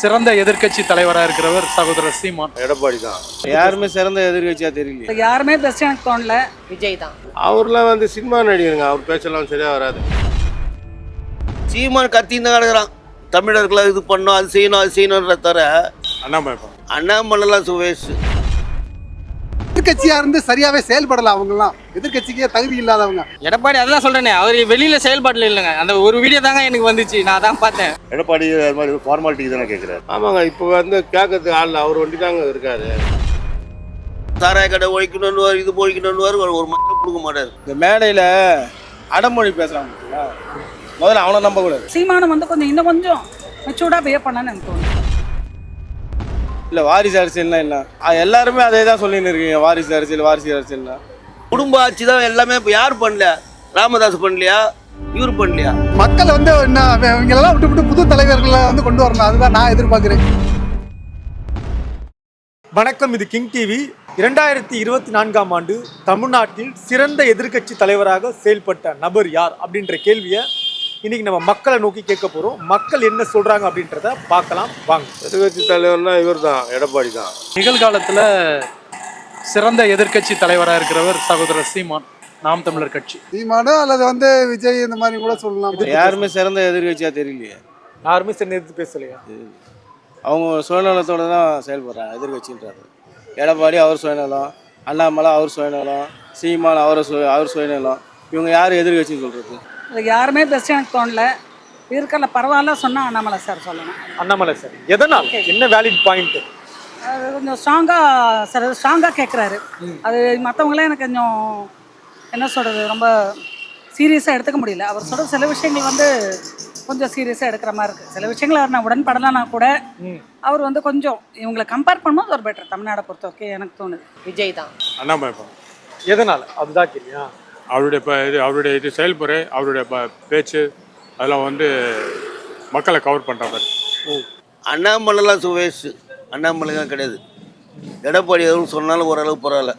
சிறந்த எதிர்க்கட்சி தலைவராக இருக்கிறவர் சகோதரர் சீமான். எடப்பாடி தான். யாருமே சிறந்த எதிர்கட்சியா தெரியல யாருமே பெஸ்ட் எனக்கு தோணல. விஜய் தான். அவர்லாம் வந்து சினிமா நடிகருங்க. அவர் பேச்செல்லாம் சரியா வராது. சீமான் கத்தின்னு தான் கிடக்குறான். தமிழர்களை இது பண்ணோம் அது செய்யணும் அது செய்யணுன்ற தவிர அண்ணாமலை அண்ணாமலைலாம் சுவேஷ் எதிர்கட்சியா இருந்து சரியாவே செயல்படல அவங்கலாம் எதிர்கட்சிக்கே தகுதி இல்லாதவங்க. எடப்பாடி அதுதான் சொல்றேனே அவர் வெளியில செயல்பாட்டில் இல்லைங்க. அந்த ஒரு வீடியோ தாங்க எனக்கு வந்துச்சு நான் அதான் பார்த்தேன். எடப்பாடி அது மாதிரி ஃபார்மாலிட்டிக்கு தானே கேட்குறாரு ஆமாங்க இப்போ வந்து கேட்கறதுக்கு ஆள் அவர் வண்டி தாங்க இருக்காரு. சாராய கடை ஒழிக்கணும்னு இது ஒழிக்கணும்னு ஒரு மக்கள் கொடுக்க மாட்டார். இந்த மேடையில் அடமொழி பேசுகிறாங்க முதல்ல அவனை நம்ப கூடாது. சீமானம் வந்து கொஞ்சம் இன்னும் கொஞ்சம் மெச்சூர்டாக பிஹேவ் பண்ணான்னு எனக்கு தோணுது. இல்லை வாரிசு அரசியல்னா என்ன? எல்லாருமே அதே தான் சொல்லின்னு இருக்கீங்க வாரிசு அரசியல் வாரிசு அரசியல்னா. குடும்ப ஆட்சி தான் எல்லாமே இப்போ யார் பண்ணல? ராமதாஸ் பண்ணலையா? இவர் பண்ணலையா? மக்கள் வந்து என்ன இவங்களெல்லாம் விட்டு விட்டு புது தலைவர்களை வந்து கொண்டு வரணும். அதுதான் நான் எதிர்பார்க்கிறேன். வணக்கம் இது கிங் டிவி. இரண்டாயிரத்தி இருபத்தி நான்காம் ஆண்டு தமிழ்நாட்டில் சிறந்த எதிர்க்கட்சி தலைவராக செயல்பட்ட நபர் யார் அப்படின்ற கேள்வியை இன்னைக்கு நம்ம மக்களை நோக்கி கேட்க போறோம். மக்கள் என்ன சொல்றாங்க அப்படின்றத பார்க்கலாம். வாங்க. எதிர்கட்சி தலைவர்னா இவர் தான் எடப்பாடி தான் நிகழ்காலத்தில் சிறந்த எதிர்க்கட்சி தலைவராக இருக்கிறவர் சகோதரர் சீமான் நாம் தமிழர் கட்சி. சீமானோ அல்லது வந்து விஜய் இந்த மாதிரி கூட சொல்லலாம். யாருமே சிறந்த எதிர்கட்சியா தெரியலையே. யாருமே சரி எடுத்து பேசலையா? அவங்க சுயநலத்தோட தான் செயல்படுறாங்க எதிர்கட்சின்றாரு எடப்பாடி அவர் சுயநலம் அண்ணாமலை அவர் சுயநலம் சீமான் அவர் சுய அவர் சுயநலம். இவங்க யார் எதிர்கட்சின்னு சொல்றது? இது யாருமே பெஸ்ட் எனக்கு தோணல. இருக்கல பரவாயில்ல சொன்னால் அண்ணாமலை சார் சொல்லணும். அண்ணாமலை சார் எதனால்? என்ன வேலிட் பாயிண்ட் அது கொஞ்சம் ஸ்ட்ராங்காக சார் ஸ்ட்ராங்காக கேட்குறாரு அது மற்றவங்களாம் எனக்கு கொஞ்சம் என்ன சொல்கிறது ரொம்ப சீரியஸாக எடுத்துக்க முடியல. அவர் சொல்கிற சில விஷயங்கள் வந்து கொஞ்சம் சீரியஸாக எடுக்கிற மாதிரி இருக்குது சில விஷயங்கள் அவர் நான் உடன்படலைன்னா கூட அவர் வந்து கொஞ்சம் இவங்களை கம்பேர் பண்ணும்போது ஒரு பெட்டர் தமிழ்நாடை பொறுத்த வரைக்கும் எனக்கு தோணுது. விஜய் தான். அண்ணாமலை எதனால? அதுதான் கேள்வியா? அவருடைய ப இது அவருடைய இது செயல்முறை அவருடைய ப பேச்சு அதெல்லாம் வந்து மக்களை கவர் பண்ணுற மாதிரி. அண்ணாமலைலாம் சுவேஷ் அண்ணாமலை தான் கிடையாது. எடப்பாடி எதுவும் சொன்னாலும் ஓரளவு பரவாயில்ல.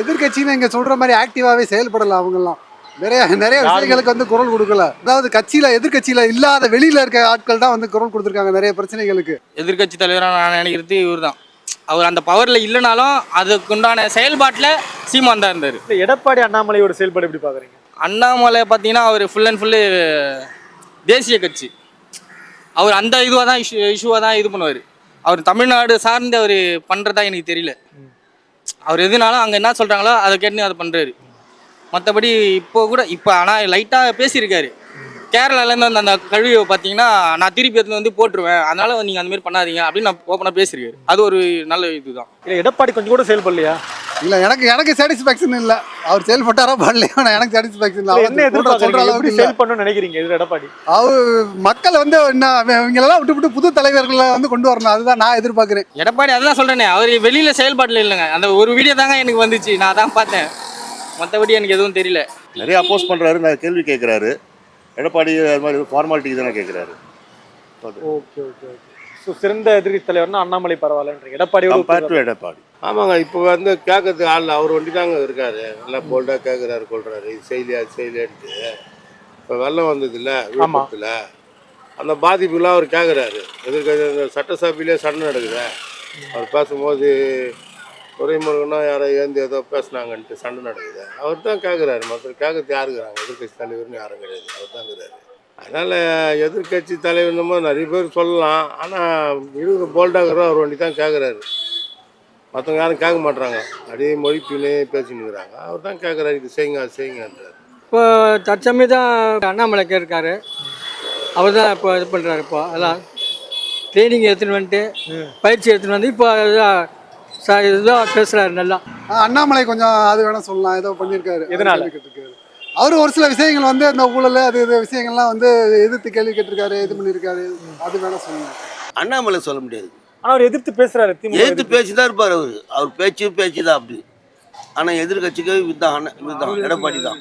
எதிர்கட்சின்னு இங்க சொல்ற மாதிரி ஆக்டிவாவே செயல்படல அவங்கலாம் நிறைய நிறைய விஷயங்களுக்கு வந்து குரல் கொடுக்கல. அதாவது கட்சியில எதிர்கட்சியில இல்லாத வெளியில இருக்க ஆட்கள் தான் வந்து குரல் கொடுத்துருக்காங்க நிறைய பிரச்சனைகளுக்கு. எதிர்க்கட்சி தலைவராக நான் நினைக்கிறது இவர் தான் அவர் அந்த பவரில் இல்லைனாலும் அதுக்குண்டான செயல்பாட்டில் சீமான் தான் இருந்தார். எடப்பாடி அண்ணாமலையோட செயல்பாடு எப்படி பாக்குறீங்க? அண்ணாமலை பார்த்தீங்கன்னா அவர் ஃபுல் அண்ட் ஃபுல்லு தேசிய கட்சி. அவர் அந்த இதுவாக தான் இஷ்யூ இஷ்யூவாக தான் இது பண்ணுவார். அவர் தமிழ்நாடு சார்ந்து அவர் பண்ணுறதா எனக்கு தெரியல. அவர் எதுனாலும் அங்கே என்ன சொல்கிறாங்களோ அதை கேட்டு அதை பண்ணுறாரு மற்றபடி இப்போ கூட இப்போ ஆனால் லைட்டாக பேசியிருக்காரு. கேரளாலேருந்து வந்து அந்த கழுவியை பார்த்தீங்கன்னா நான் திருப்பி எடுத்துன்னு வந்து போட்டுருவேன். அதனால நீங்கள் அந்த மாதிரி பண்ணாதீங்க அப்படின்னு நான் ஓப்பனாக பேசியிருக்காரு. அது ஒரு நல்ல இதுதான். இல்ல எடப்பாடி கொஞ்சம் கூட செயல்படலையா இல்ல எனக்கு எனக்கு சாட்டிஸ்பாக்சன் இல்ல. அவர் செயல்பட்டாரோ பண்ணலையோ எனக்கு சாட்டிஸ்பாக்சன் இல்ல. அவர் எதிர்பார்க்கறீங்க அளவுக்கு இல்ல. செயல்படணும்னு நினைக்கிறீங்க இது எடப்பாடி? அவர் மக்கள் வந்து என்ன இவங்களெல்லாம் விட்டு விட்டு புது தலைவர்களை வந்து கொண்டு வரணும். அதுதான் நான் எதிர்பார்க்கிறேன். எடப்பாடி அதுதான் சொல்கிறேனே அவர் வெளியில் செயல்பாட்டில் இல்லைங்க. அந்த ஒரு வீடியோ தாங்க எனக்கு வந்துச்சு. நான் அதான் பார்த்தேன். மற்றபடி எனக்கு எதுவும் தெரியல. நிறைய அப்போஸ் பண்றாரு நான் கேள்வி கேட்குறாரு எடப்பாடி அது மாதிரி ஃபார்மாலிட்டிக்கு தானே கேட்குறாரு ஓகே ஓகே ஓகே. ஸோ சிறந்த எதிர்க்கட்சி தலைவர்னா அண்ணாமலை பரவாயில்லன்றீங்க எடப்பாடியோட கம்பேர் டு எடப்பாடி. ஆமாங்க இப்போ வந்து கேட்கறதுக்கு ஆள் அவர் வண்டி தாங்க இருக்காரு. நல்லா போல்டாக கேட்குறாரு கொள்றாரு. இது செய்யலையா அது செய்யலையான்ட்டு. இப்போ வெள்ளம் வந்தது இல்லை விழுப்புரத்தில். அந்த பாதிப்புலாம் அவர் கேட்குறாரு எதிர்க்க இந்த சட்டசபையிலே சண்டை நடக்குது. அவர் பேசும்போது துறைமுருகனா யாரோ ஏந்து ஏதோ பேசுனாங்கன்ட்டு சண்டை நடக்குது. அவர் தான் கேட்குறாரு மற்ற கேட்கறது யாருக்குறாங்க? எதிர்கட்சி தலைவர்னு யாரும் கிடையாது. அவர் தான் இருக்கிறாரு. அதனால் எதிர்கட்சி தலைவர்னுமோ நிறைய பேர் சொல்லலாம். ஆனால் இருக்கிற போல்டாகிறோம் அவர் வண்டி தான் கேட்குறாரு மற்றவங்க யாரும் கேட்க மாட்றாங்க. அப்படியே மொழிப்பினே பேசின்னு இருக்கிறாங்க. அவர் தான் கேட்குறாரு இது செய்யுங்க அது செய்யுங்கன்றார். இப்போ தற்சமயம் தான் அண்ணாமலை கேட்காரு அவர் தான் இப்போ இது பண்ணுறாரு இப்போ. அதான் ட்ரைனிங் எடுத்துன்னு வந்துட்டு பயிற்சி எடுத்துன்னு வந்து இப்போ சார் இதுதான் பேசுகிறாரு நல்லா. அண்ணாமலை கொஞ்சம் அது வேணா சொல்லலாம். ஏதோ பண்ணியிருக்காரு. எதனால? கேள்வி கேட்டிருக்காரு. அவர் ஒரு சில விஷயங்கள் வந்து இந்த ஊழல் அது இது விஷயங்கள்லாம் வந்து எதிர்த்து கேள்வி கேட்டிருக்காரு இது பண்ணியிருக்காரு. அது வேணா சொல்லலாம். அண்ணாமலை சொல்ல முடியாது. ஆனா அவர் எதிர்த்து பேசுறாரு திமுக எதிர்த்து பேச்சு தான் இருப்பார் அவர். அவர் பேச்சு பேச்சு தான் அப்படி. ஆனால் எதிர்கட்சிக்கு இதுதான் அண்ணா இதுதான் எடப்பாடி தான்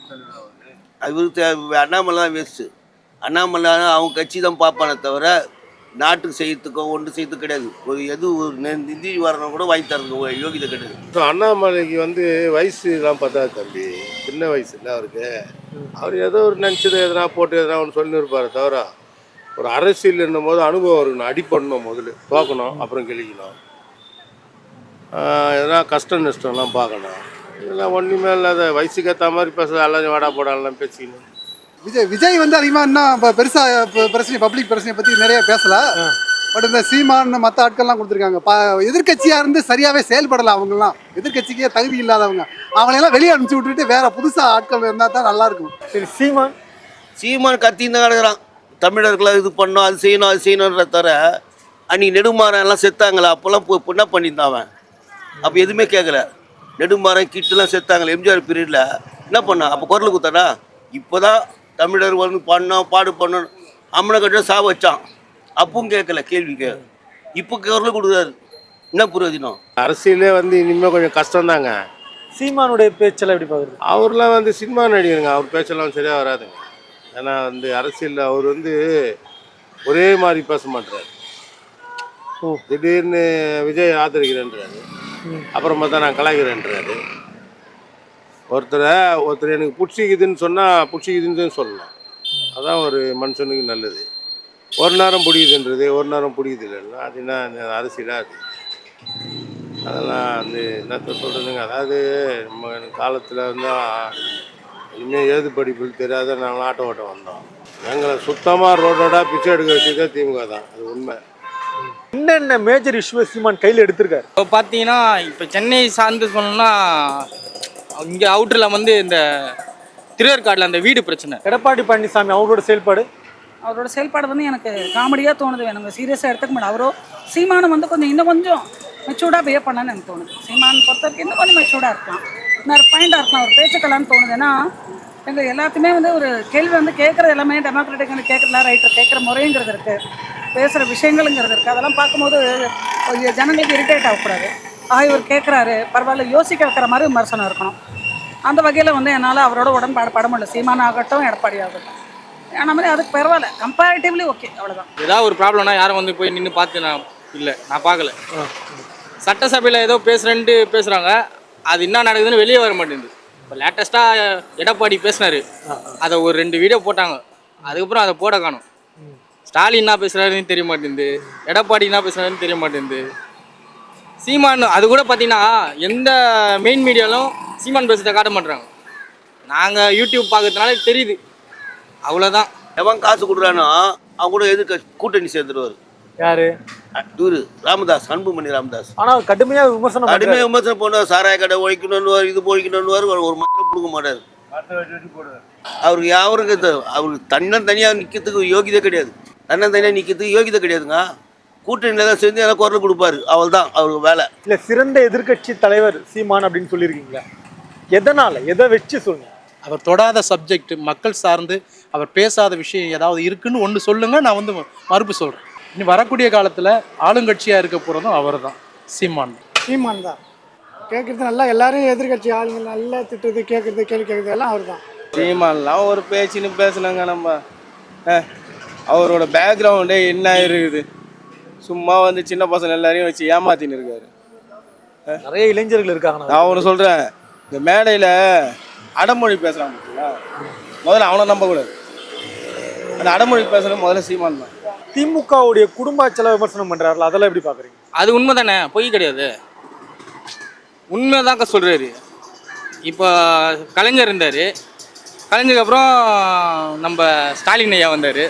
இவருக்கு அண்ணாமலை தான் வேஸ்ட்டு அண்ணாமலை அவங்க கட்சி தான் பார்ப்பானே தவிர நாட்டுக்கு செய்யறதுக்கோ ஒன்று செய்யறது கிடையாது. ஒரு எது ஒரு நிதி வரணும் கூட வாங்கி தரதுக்கு ஒரு யோகிதை கிடையாது. இப்போ அண்ணாமலைக்கு வந்து வயசுலாம் பார்த்தா தம்பி சின்ன வயசு இல்லை அவருக்கு. அவர் ஏதோ ஒரு நினச்சது எதனா போட்டு எதனா ஒன்று சொல்லியிருப்பாரு தவிர ஒரு அரசியல் என்னும் போது அனுபவம் இருக்கணும் அடிப்படணும் முதல்ல. தோக்கணும் அப்புறம் கிழிக்கணும். எதனா கஷ்ட நஷ்டம்லாம் பார்க்கணும். இதெல்லாம் ஒன்றுமே இல்லாத வயசுக்கு ஏற்ற மாதிரி பேசுறது எல்லாரும் வாடா போடாலாம் பேசிக்கணும். விஜய் விஜய் வந்து அதிகமாக இன்னும் இப்போ பெருசாக பிரச்சனை பப்ளிக் பிரச்சனையை பற்றி நிறைய பேசல. பட் இந்த சீமான் மற்ற ஆட்கள்லாம் கொடுத்துருக்காங்க. பா எதிர்கட்சியாக இருந்து சரியாகவே செயல்படலை அவங்கெல்லாம். எதிர்கட்சிக்கே தகுதி இல்லாதவங்க. அவங்களையெல்லாம் வெளியே அனுப்பிச்சு விட்டுட்டு வேற புதுசாக ஆட்கள் இருந்தால் தான் நல்லா இருக்கும். சரி சீமான்? சீமான் கத்தின்னு தான் கிடக்குறான் தமிழர்களை இது பண்ணோம் அது செய்யணும் அது செய்யணுன்ற தவிர அன்னைக்கு நெடுமாறன் எல்லாம் செத்தாங்களே அப்போல்லாம் என்ன பண்ணியிருந்தான் அவன். அப்போ எதுவுமே கேட்கல நெடுமாறன் கிட்டலாம் செத்தாங்களே எம்ஜிஆர் பீரியடில் என்ன பண்ணான்? அப்போ குரல் குத்தானா இப்போ தான் தமிழர் வந்து பண்ணோம் பாடு பண்ணோம் அம்மனை கட்ட சா வச்சான். அப்பவும் கேட்கல கேள்வி கே இப்போ குரல் கொடுக்குறாரு. என்ன பிரயோஜனம் அரசியலே வந்து இனிமேல் கொஞ்சம் கஷ்டம்தாங்க. சீமானுடைய பேச்செல்லாம் எப்படி பார்க்குறது அவர்லாம் வந்து சினிமா நடிகருங்க. அவர் பேச்செல்லாம் சரியாக வராதுங்க. ஏன்னா வந்து அரசியலில் அவர் வந்து ஒரே மாதிரி பேச மாட்டார் ஓ. திடீர்னு விஜய் ஆதரிக்கிறேன்றாரு. அப்புறமா தான் நான் கலாய்க்கிறேன்றாரு. ஒருத்தரை ஒருத்தர் எனக்கு பிடிச்சிக்குதுன்னு சொன்னால் பிடிச்சிக்குதுன்னு சொல்லலாம். அதான் ஒரு மனுஷனுக்கு நல்லது. ஒரு நேரம் பிடிக்குதுன்றது ஒரு நேரம் பிடிக்குது இல்லைன்னா அது என்ன அரசியலாக அது? அதெல்லாம் வந்து என்னத்த சொல்கிறதுங்க அதாவது நம்ம காலத்தில் வந்து இனிமேல் ஏது படிப்பில் தெரியாத நாங்கள் ஆட்டோ ஓட்ட வந்தோம். எங்களை சுத்தமாக ரோடோட பிச்சை எடுக்க வச்சதே திமுக தான். அது உண்மை. என்னென்ன மேஜர் இஷ்யூ சீமான் கையில் எடுத்திருக்காரு? இப்போ பார்த்தீங்கன்னா இப்போ சென்னை சார்ந்து சொல்லணும்னா இங்கே அவுட்டரில் வந்து இந்த திருவேற்காடில் அந்த வீடு பிரச்சனை. எடப்பாடி பழனிசாமி அவரோட செயல்பாடு? அவரோட செயல்பாடு வந்து எனக்கு காமெடியாக தோணுது. எனக்கு சீரியஸாக எடுத்துக்க முடியல அவரோ சீமானம் வந்து கொஞ்சம் இன்னும் கொஞ்சம் மெச்சூர்டாக பிஹேவ் பண்ணான்னு எனக்கு தோணுது. சீமான் பொறுத்த வரைக்கும் இன்னும் கொஞ்சம் மெச்சூர்டாக இருக்கலாம். இன்னும் ரிஃபைண்டாக இருக்கலாம். ஒரு பேச்சுக்கலான்னு தோணுது. ஏன்னா எங்கள் எல்லாத்தையுமே வந்து ஒரு கேள்வி வந்து கேட்குறது எல்லாமே டெமோக்ராட்டிக் கேட்கறதுல ரைட்டர் கேட்குற முறைங்கிறது இருக்குது பேசுகிற விஷயங்களுங்கிறது இருக்குது அதெல்லாம் பார்க்கும்போது கொஞ்சம் ஜனங்களுக்கு இரிட்டேட் ஆகக்கூடாது. ஆக இவர் கேட்குறாரு பரவாயில்ல யோசிக்க வைக்கிற மாதிரி விமர்சனம் இருக்கணும். அந்த வகையில் வந்து என்னால் அவரோட உடன்பாடு பட முடியல சீமான் ஆகட்டும் எடப்பாடி ஆகட்டும். ஆனால் மாதிரி அதுக்கு பரவாயில்ல. கம்பேரிட்டிவ்லி ஓகே அவ்வளோதான் ஏதாவது ஒரு ப்ராப்ளம்னா யாரும் வந்து போய் நின்று பார்த்து நான் இல்லை நான் பார்க்கல. சட்டசபையில் ஏதோ பேசுகிறேன்ட்டு பேசுகிறாங்க அது என்ன நடக்குதுன்னு வெளியே வர மாட்டேங்குது. இப்போ லேட்டஸ்ட்டாக எடப்பாடி பேசினார். அதை ஒரு ரெண்டு வீடியோ போட்டாங்க. அதுக்கப்புறம் அதை போட காணும். ஸ்டாலின் என்ன பேசுகிறாருன்னு தெரிய மாட்டேங்குது. எடப்பாடி என்ன பேசுகிறாருன்னு தெரிய மாட்டேங்குது. சீமான் அது கூட பார்த்தீங்கன்னா எந்த மெயின் மீடியாலும் சீமான் பேசுறதை காட்ட மாட்றாங்க. நாங்கள் யூடியூப் பார்க்கறதுனால தெரியுது. அவ்வளோதான் எவன் காசு கொடுக்குறானோ அவன் கூட எதிர்க்க கூட்டணி சேர்ந்துருவார். யாரு? இவரு ராமதாஸ் அன்புமணி ராமதாஸ். ஆனா கடுமையா விமர்சனம். கடுமையாக விமர்சனம் பண்ணுவார். சாராய கடை ஒழிக்கணும்னு இது ஒழிக்கணும்னு ஒரு ஒரு மணி கொடுக்க மாட்டார். அவருக்கு யாருக்கு இது- அவருக்கு தன்னன் தனியாக நிற்கிறதுக்கு யோகிதை கிடையாது. தன்னன் தனியாக நிற்கிறதுக்கு யோகிதை கிடையாதுங்க. கூட்டணியில் தான் சேர்ந்து ஏதாவது குரல் கொடுப்பாரு. அவள் தான் அவருக்கு வேலை. இல்ல சிறந்த எதிர்க்கட்சி தலைவர் சீமான் அப்படின்னு சொல்லியிருக்கீங்களா? எதனால? எதை வச்சு சொல்லுங்க. அவர் தொடாத சப்ஜெக்ட் மக்கள் சார்ந்து அவர் பேசாத விஷயம் ஏதாவது இருக்குன்னு ஒன்று சொல்லுங்க நான் வந்து மறுப்பு சொல்கிறேன் இனி வரக்கூடிய காலத்தில் ஆளுங்கட்சியாக இருக்க போகிறதும் அவர் தான் சீமான். சீமான் தான் கேட்குறது நல்லா எல்லாரும் எதிர்கட்சி ஆளுங்க நல்லா திட்டுறது கேட்குறது கேள்வி கேட்குறது எல்லாம் அவர் தான் சீமான்லாம் ஒரு பேச்சுன்னு பேசுனாங்க நம்ம. அவரோட பேக்ரவுண்டே என்ன இருக்குது? சும்மா வந்து சின்ன பசங்க எல்லாரையும் வச்சு ஏமாத்தின்னு இருக்காரு. நிறைய இளைஞர்கள் இருக்காங்க நான் ஒன்று சொல்கிறேன் இந்த மேடையில் அடமொழி பேசுகிறான் பார்த்தீங்களா முதல்ல அவனை நம்பக்கூடாது அந்த அடமொழி பேசுகிறது முதல்ல சீமான் தான். திமுகவுடைய குடும்ப செலவு விமர்சனம் பண்றாருல அதெல்லாம் எப்படி பாக்குறீங்க? அது உண்மை தானே பொய் கிடையாது. உண்மைதாங்க சொல்கிறாரு இப்போ கலைஞர் இருந்தார். கலைஞருக்கு அப்புறம் நம்ம ஸ்டாலின் ஐயா வந்தார்.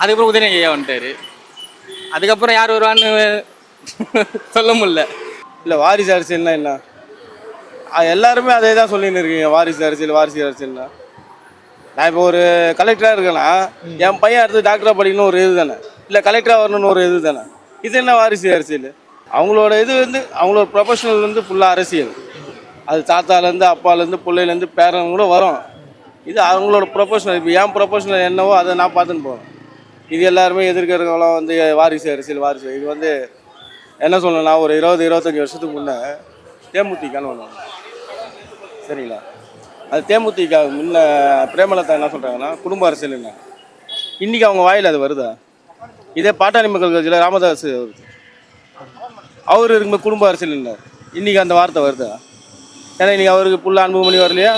அதுக்கப்புறம் உதயநிதி ஐயா வந்துட்டார். அதுக்கப்புறம் யார் வருவான்னு சொல்ல முடியல. இல்லை வாரிசு அரசியல்னா என்ன? அது எல்லாருமே அதே தான் சொல்லின்னு இருக்கீங்க வாரிசு அரசியல் வாரிசு அரசியல்னா. நான் இப்போ ஒரு கலெக்டராக இருக்கேன்னா என் பையன் அடுத்து டாக்டராக படிக்கணும் ஒரு இது தானே? இல்லை கலெக்டராக வரணும்னு ஒரு இது தானே? இது என்ன வாரிசு அரசியல்? அவங்களோட இது வந்து அவங்களோட ப்ரொஃபஷனல் வந்து ஃபுல்லாக அரசியல். அது தாத்தாலேருந்து அப்பாலேருந்து பிள்ளையிலேருந்து பேரன் கூட வரும். இது அவங்களோட ப்ரொஃபஷனல் இப்போ என் ப்ரொஃபஷனல் என்னவோ அதை நான் பார்த்துன்னு போவேன். இது எல்லாருமே எதிர்க்கிறவங்களாம் வந்து வாரிசு அரசியல் வாரிசு. இது வந்து என்ன சொல்லணும்னா ஒரு இருபது இருபத்தஞ்சி வருஷத்துக்கு முன்னே தேமுதிகன்னு ஒன்று சரிங்களா? அது தேமுதிக முன்ன பிரேமலதா என்ன சொல்கிறாங்கன்னா குடும்ப அரசியல் இன்றைக்கி அவங்க வாயில் அது வருதா? இதே பாட்டாளி மக்கள் கட்சியில் ராமதாஸ் வருது அவர் இருக்கும்போது குடும்ப அரசியல் இல்லை இன்றைக்கி அந்த வார்த்தை வருதா? ஏன்னா இன்றைக்கி அவருக்கு புள்ள அன்புமணி வரலையா?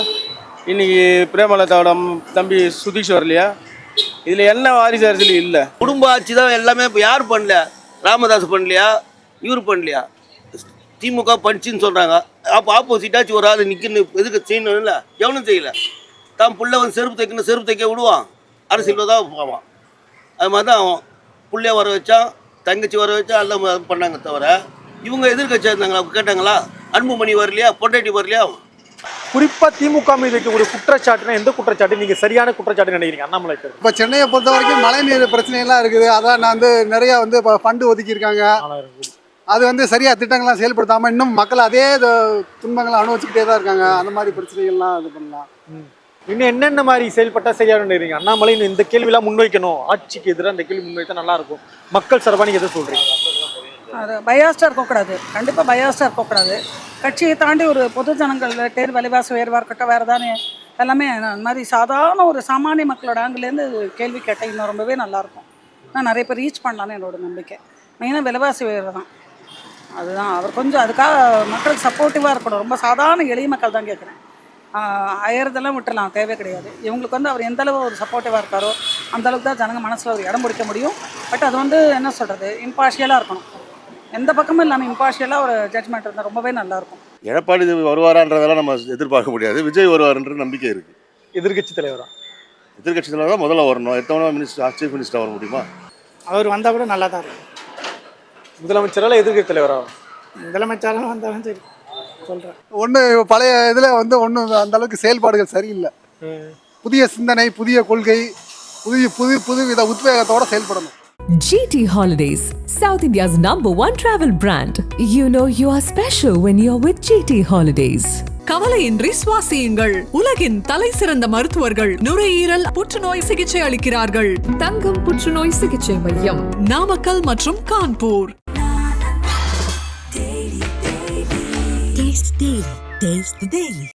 இன்றைக்கி பிரேமலதாவோட தம்பி சுதீஷ் வரலையா? இதில் என்ன வாரிசு அரசியல் இல்லை. குடும்ப ஆட்சி தான் எல்லாமே இப்போ யார் பண்ணல? ராமதாஸ் பண்ணலையா? இவர் பண்ணலையா? திமுக பண்ணிச்சின்னு சொல்கிறாங்க அப்போ ஆப்போசிட்டாச்சும் ஒரு ஆள் நிற்கணும் எதுக்கு செய்யணும் எவனும் செய்யல. தான் புள்ள வந்து செருப்பு தைக்கணும் செருப்பு தைக்க விடுவான். அரசியலில் தான் போவான். அது மாதிரி தான் அவன். புள்ளைய வர வச்சான் தங்கச்சி வர வச்சா எல்லாம் பண்ணாங்க தவிர இவங்க எதிர்கட்சியாக இருந்தாங்களா? கேட்டாங்களா? அன்புமணி வரலையா? பொண்டாட்டி வரலையா? குறிப்பா திமுக மீது இருக்கக்கூடிய குற்றச்சாட்டுனா எந்த குற்றச்சாட்டு? நீங்க சரியான குற்றச்சாட்டு நினைக்கிறீங்க? அண்ணாமலை இப்போ சென்னையை பொறுத்த வரைக்கும் மழைநீர் பிரச்சனையெல்லாம் இருக்குது. அதான் நான் வந்து நிறைய வந்து இப்போ ஃபண்டு ஒதுக்கியிருக்காங்க. அது வந்து சரியா திட்டங்கள்லாம் செயல்படுத்தாம இன்னும் மக்கள் அதே துன்பங்களை அனுபவிச்சுக்கிட்டே தான் இருக்காங்க. அந்த மாதிரி பிரச்சனைகள்லாம் இது பண்ணலாம். இன்னும் என்னென்ன மாதிரி செயல்பட்டா சரியா நினைக்கிறீங்க? அண்ணாமலை இந்த கேள்விலாம் முன்வைக்கணும். ஆட்சிக்கு எதிராக இந்த கேள்வி முன்வைத்தா நல்லா இருக்கும். மக்கள் சார்பா நீங்க எதை சொல்றீங்க? அது பயாஸ்டாக இருக்கக்கூடாது. கண்டிப்பாக பயாஸ்டாக இருக்கக்கூடாது. கட்சியை தாண்டி ஒரு பொது ஜனங்கள் தேர் விலைவாசி உயர்வாக இருக்கட்டும் வேறு தானே எல்லாமே அந்த மாதிரி சாதாரண ஒரு சாமானிய மக்களோட ஆங்கிலேருந்து கேள்வி கேட்டேன் இன்னும் ரொம்பவே நல்லாயிருக்கும் நான் நிறைய பேர் ரீச் பண்ணலான்னு என்னோட நம்பிக்கை. மெயினாக விலைவாசி உயர்வு தான். அதுதான். அவர் கொஞ்சம் அதுக்காக மக்களுக்கு சப்போர்ட்டிவாக இருக்கணும். ரொம்ப சாதாரண எளிய மக்கள் தான் கேட்குறேன் அயறதெல்லாம் விட்டுலாம் தேவை கிடையாது. இவங்களுக்கு வந்து அவர் எந்த அளவு ஒரு சப்போர்ட்டிவாக இருக்காரோ அந்த அளவுக்கு தான் ஜனங்க மனசில் ஒரு இடம் பிடிக்க முடியும். பட் அது வந்து என்ன சொல்கிறது இம்பார்ஷியலாக இருக்கணும். எந்த பக்கமும் இல்லாமல் இம்பார்ஷியலாக ஒரு ஜட்ஜ்மெண்ட் இருந்தால் ரொம்பவே நல்லாயிருக்கும். எடப்பாடி வருவாரான்றதெல்லாம் நம்ம எதிர்பார்க்க முடியாது. விஜய் வருவாருன்ற நம்பிக்கை இருக்கு. எதிர்கட்சி தலைவரா எதிர்கட்சி தலைவர் தான் முதல்ல வரணும். எத்தனை மினிஸ்டர் சீஃப் மினிஸ்டர் வர முடியுமா? அவர் வந்தால் கூட நல்லா தான் இருக்கும். முதலமைச்சரால எதிர்கட்சி தலைவரா? முதலமைச்சரும் வந்தாலும் சரி. சொல்கிறேன் ஒன்று பழைய இதில் வந்து ஒன்றும் அந்த அளவுக்கு செயல்பாடுகள் சரியில்லை. புதிய சிந்தனை புதிய கொள்கை புதிய புது புதுவித உத்வேகத்தோட செயல்படணும். GT Holidays, South India's number one travel brand. You know you are special when you're with GT Holidays. கவலையின்றி சுவாசியுங்கள் உலகின் தலை சிறந்த மருத்துவர்கள் நுரையீரல் புற்றுநோய் சிகிச்சை அளிக்கிறார்கள் தங்கம் புற்றுநோய் சிகிச்சை மையம் நாமக்கல் மற்றும் Kanpur Taste Daily. Taste the Daily.